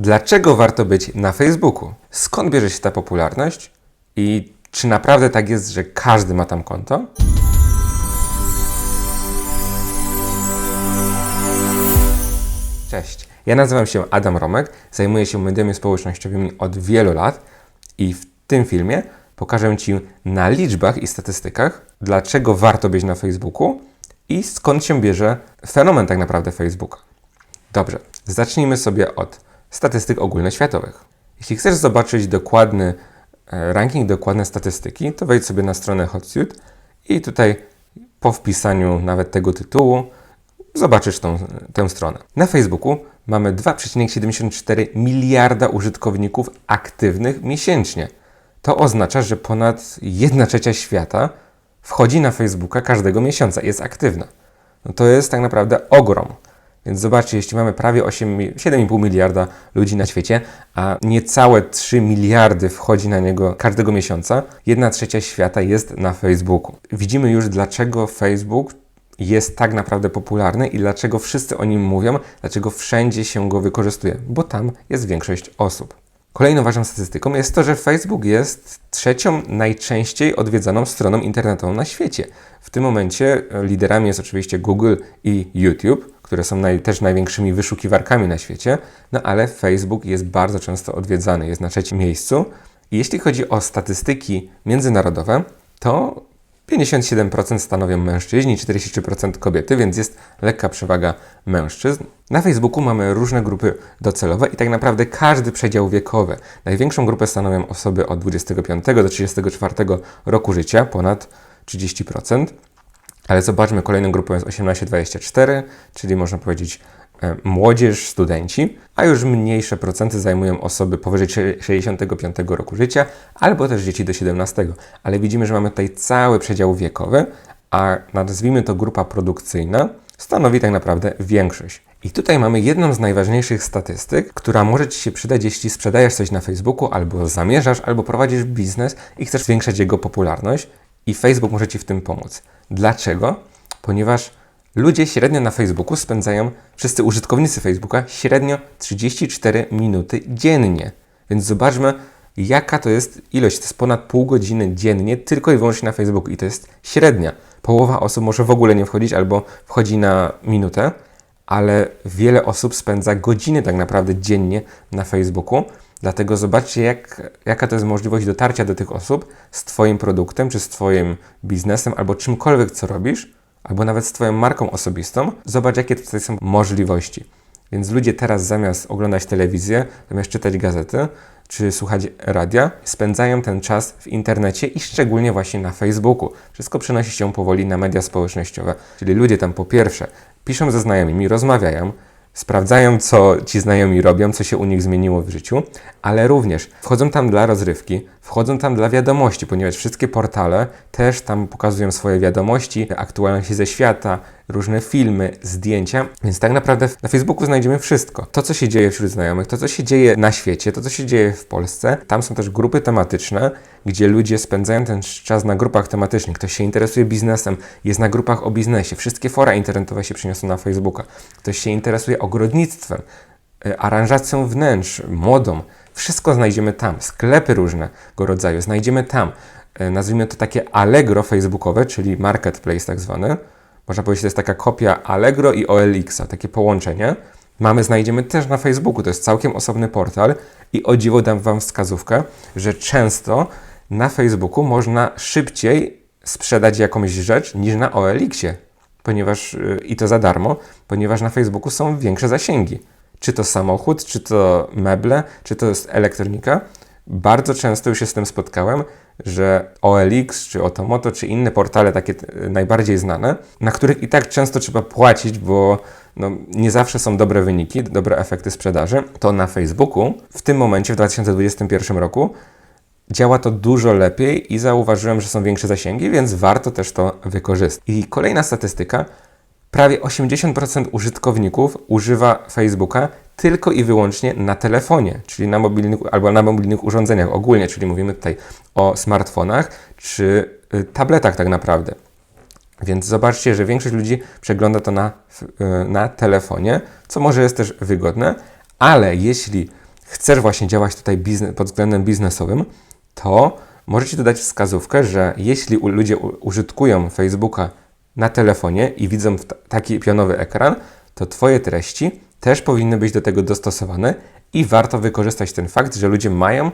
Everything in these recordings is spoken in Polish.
Dlaczego warto być na Facebooku? Skąd bierze się ta popularność? I czy naprawdę tak jest, że każdy ma tam konto? Cześć, ja nazywam się Adam Romek, zajmuję się mediami społecznościowymi od wielu lat i w tym filmie pokażę Ci na liczbach i statystykach, dlaczego warto być na Facebooku i skąd się bierze fenomen tak naprawdę Facebooka. Dobrze, zacznijmy sobie od statystyk ogólnoświatowych. Jeśli chcesz zobaczyć dokładny e, ranking, dokładne statystyki, to wejdź sobie na stronę HotSuite i tutaj po wpisaniu nawet tego tytułu zobaczysz tą, tę stronę. Na Facebooku mamy 2,74 miliarda użytkowników aktywnych miesięcznie. To oznacza, że ponad 1 trzecia świata wchodzi na Facebooka każdego miesiąca, jest aktywna. No to jest tak naprawdę ogrom. Więc zobaczcie, jeśli mamy prawie 8, 7,5 miliarda ludzi na świecie, a niecałe 3 miliardy wchodzi na niego każdego miesiąca, 1 trzecia świata jest na Facebooku. Widzimy już, dlaczego Facebook jest tak naprawdę popularny i dlaczego wszyscy o nim mówią, dlaczego wszędzie się go wykorzystuje, bo tam jest większość osób. Kolejną ważną statystyką jest to, że Facebook jest trzecią najczęściej odwiedzaną stroną internetową na świecie. W tym momencie liderami jest oczywiście Google i YouTube, które są naj, też największymi wyszukiwarkami na świecie, no ale Facebook jest bardzo często odwiedzany, jest na trzecim miejscu. I jeśli chodzi o statystyki międzynarodowe, to 57% stanowią mężczyźni, 43% kobiety, więc jest lekka przewaga mężczyzn. Na Facebooku mamy różne grupy docelowe i tak naprawdę każdy przedział wiekowy. Największą grupę stanowią osoby od 25 do 34 roku życia, ponad 30%. Ale zobaczmy, kolejną grupą jest 18-24, czyli można powiedzieć e, młodzież, studenci, a już mniejsze procenty zajmują osoby powyżej 65 roku życia albo też dzieci do 17. Ale widzimy, że mamy tutaj cały przedział wiekowy, a nazwijmy to grupa produkcyjna stanowi tak naprawdę większość. I tutaj mamy jedną z najważniejszych statystyk, która może Ci się przydać, jeśli sprzedajesz coś na Facebooku, albo zamierzasz, albo prowadzisz biznes i chcesz zwiększać jego popularność, i Facebook może Ci w tym pomóc. Dlaczego? Ponieważ ludzie średnio na Facebooku spędzają, wszyscy użytkownicy Facebooka, średnio 34 minuty dziennie. Więc zobaczmy, jaka to jest ilość. To jest ponad pół godziny dziennie tylko i wyłącznie na Facebooku. I to jest średnia. Połowa osób może w ogóle nie wchodzić albo wchodzi na minutę, ale wiele osób spędza godziny tak naprawdę dziennie na Facebooku. Dlatego zobaczcie, jak, jaka to jest możliwość dotarcia do tych osób z Twoim produktem, czy z Twoim biznesem, albo czymkolwiek, co robisz, albo nawet z Twoją marką osobistą. Zobacz, jakie tutaj są możliwości. Więc ludzie teraz zamiast oglądać telewizję, zamiast czytać gazety, czy słuchać radia, spędzają ten czas w internecie i szczególnie właśnie na Facebooku. Wszystko przenosi się powoli na media społecznościowe. Czyli ludzie tam po pierwsze piszą ze znajomymi, rozmawiają, sprawdzają, co ci znajomi robią, co się u nich zmieniło w życiu, ale również wchodzą tam dla rozrywki, wchodzą tam dla wiadomości, ponieważ wszystkie portale też tam pokazują swoje wiadomości, aktualności ze świata, różne filmy, zdjęcia, więc tak naprawdę na Facebooku znajdziemy wszystko. To, co się dzieje wśród znajomych, to, co się dzieje na świecie, to, co się dzieje w Polsce. Tam są też grupy tematyczne, gdzie ludzie spędzają ten czas na grupach tematycznych. Ktoś się interesuje biznesem, jest na grupach o biznesie. Wszystkie fora internetowe się przeniosą na Facebooka. Ktoś się interesuje ogrodnictwem, e, aranżacją wnętrz, modą. Wszystko znajdziemy tam. Sklepy różnego rodzaju znajdziemy tam. E, nazwijmy to takie Allegro facebookowe, czyli marketplace tak zwany można powiedzieć, to jest taka kopia Allegro i OLX-a, takie połączenie. Mamy, znajdziemy też na Facebooku, to jest całkiem osobny portal i o dziwo dam Wam wskazówkę, że często na Facebooku można szybciej sprzedać jakąś rzecz niż na OLX-ie, ponieważ y, i to za darmo, ponieważ na Facebooku są większe zasięgi. Czy to samochód, czy to meble, czy to jest elektronika. Bardzo często już się z tym spotkałem, że OLX, czy Otomoto, czy inne portale takie e, najbardziej znane, na których i tak często trzeba płacić, bo no, nie zawsze są dobre wyniki, dobre efekty sprzedaży, to na Facebooku w tym momencie, w 2021 roku, działa to dużo lepiej i zauważyłem, że są większe zasięgi, więc warto też to wykorzystać. I kolejna statystyka. Prawie 80% użytkowników używa Facebooka tylko i wyłącznie na telefonie, czyli na mobilnych albo na mobilnych urządzeniach ogólnie, czyli mówimy tutaj o smartfonach czy y, tabletach tak naprawdę. Więc zobaczcie, że większość ludzi przegląda to na, y, na telefonie, co może jest też wygodne, ale jeśli chcesz właśnie działać tutaj biznes, pod względem biznesowym, to możecie dodać wskazówkę, że jeśli ludzie użytkują Facebooka na telefonie i widzą taki pionowy ekran, to Twoje treści też powinny być do tego dostosowane i warto wykorzystać ten fakt, że ludzie mają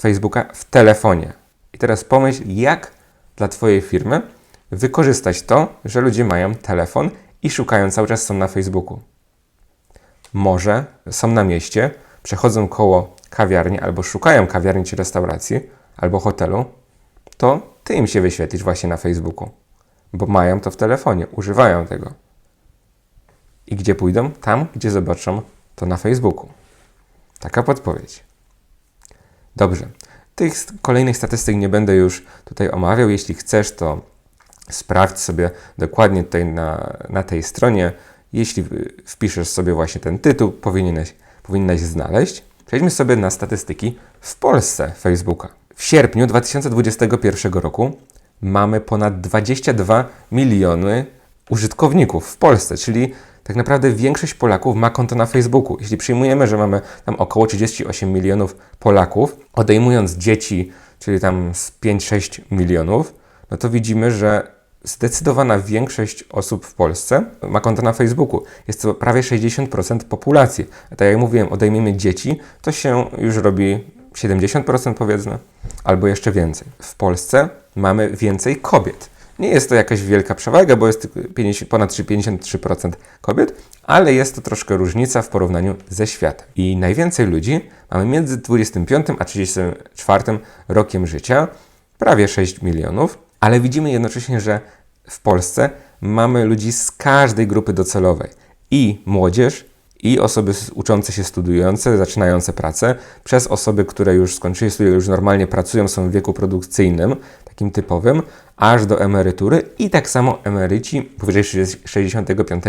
Facebooka w telefonie. I teraz pomyśl, jak dla Twojej firmy wykorzystać to, że ludzie mają telefon i szukają cały czas są na Facebooku. Może są na mieście, przechodzą koło kawiarni albo szukają kawiarni czy restauracji albo hotelu, to Ty im się wyświetlisz właśnie na Facebooku, bo mają to w telefonie, używają tego. I gdzie pójdą? Tam, gdzie zobaczą to na Facebooku. Taka podpowiedź. Dobrze. Tych kolejnych statystyk nie będę już tutaj omawiał. Jeśli chcesz, to sprawdź sobie dokładnie tutaj na, na tej stronie. Jeśli wpiszesz sobie właśnie ten tytuł, powinieneś, powinnaś znaleźć. Przejdźmy sobie na statystyki w Polsce Facebooka. W sierpniu 2021 roku mamy ponad 22 miliony użytkowników w Polsce, czyli tak naprawdę większość Polaków ma konto na Facebooku. Jeśli przyjmujemy, że mamy tam około 38 milionów Polaków, odejmując dzieci, czyli tam z 5-6 milionów, no to widzimy, że zdecydowana większość osób w Polsce ma konto na Facebooku. Jest to prawie 60% populacji. A tak jak mówiłem, odejmiemy dzieci, to się już robi 70% powiedzmy, albo jeszcze więcej. W Polsce mamy więcej kobiet. Nie jest to jakaś wielka przewaga, bo jest tylko 50, ponad 53% kobiet, ale jest to troszkę różnica w porównaniu ze światem. I najwięcej ludzi mamy między 25 a 34 rokiem życia, prawie 6 milionów, ale widzimy jednocześnie, że w Polsce mamy ludzi z każdej grupy docelowej i młodzież, i osoby uczące się, studiujące, zaczynające pracę, przez osoby, które już skończyły studia, już normalnie pracują, są w wieku produkcyjnym, takim typowym, aż do emerytury i tak samo emeryci powyżej 60 65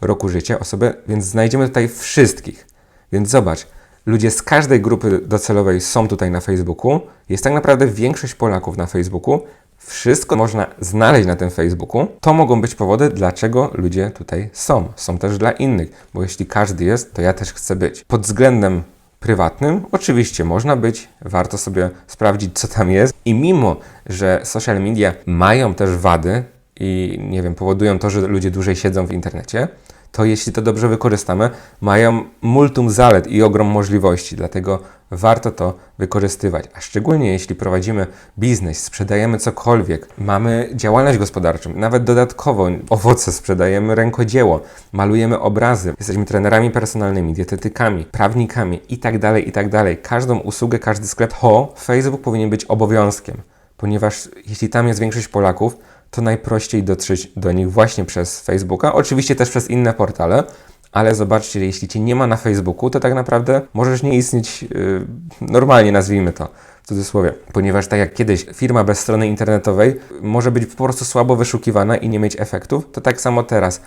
roku życia, osoby, więc znajdziemy tutaj wszystkich. Więc zobacz, ludzie z każdej grupy docelowej są tutaj na Facebooku. Jest tak naprawdę większość Polaków na Facebooku. Wszystko można znaleźć na tym Facebooku. To mogą być powody, dlaczego ludzie tutaj są. Są też dla innych, bo jeśli każdy jest, to ja też chcę być. Pod względem prywatnym oczywiście można być, warto sobie sprawdzić, co tam jest. I mimo, że social media mają też wady i nie wiem, powodują to, że ludzie dłużej siedzą w internecie, to jeśli to dobrze wykorzystamy, mają multum zalet i ogrom możliwości, dlatego warto to wykorzystywać. A szczególnie jeśli prowadzimy biznes, sprzedajemy cokolwiek, mamy działalność gospodarczą, nawet dodatkowo owoce sprzedajemy, rękodzieło, malujemy obrazy, jesteśmy trenerami personalnymi, dietetykami, prawnikami itd., itd. Każdą usługę, każdy sklep, to Facebook powinien być obowiązkiem, ponieważ jeśli tam jest większość Polaków, to najprościej dotrzeć do nich właśnie przez Facebooka, oczywiście też przez inne portale, ale zobaczcie, jeśli Cię nie ma na Facebooku, to tak naprawdę możesz nie istnieć yy, normalnie, nazwijmy to w cudzysłowie. Ponieważ tak jak kiedyś firma bez strony internetowej może być po prostu słabo wyszukiwana i nie mieć efektów, to tak samo teraz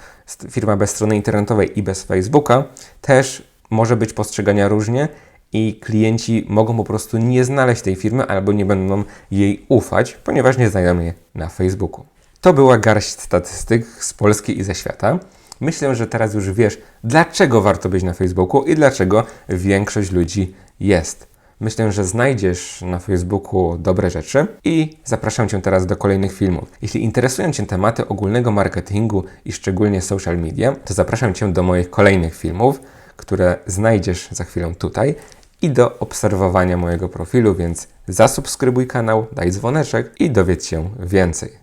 firma bez strony internetowej i bez Facebooka też może być postrzegana różnie i klienci mogą po prostu nie znaleźć tej firmy albo nie będą jej ufać, ponieważ nie znają jej na Facebooku. To była garść statystyk z Polski i ze świata. Myślę, że teraz już wiesz, dlaczego warto być na Facebooku i dlaczego większość ludzi jest. Myślę, że znajdziesz na Facebooku dobre rzeczy i zapraszam Cię teraz do kolejnych filmów. Jeśli interesują Cię tematy ogólnego marketingu i szczególnie social media, to zapraszam Cię do moich kolejnych filmów, które znajdziesz za chwilę tutaj i do obserwowania mojego profilu, więc zasubskrybuj kanał, daj dzwoneczek i dowiedz się więcej.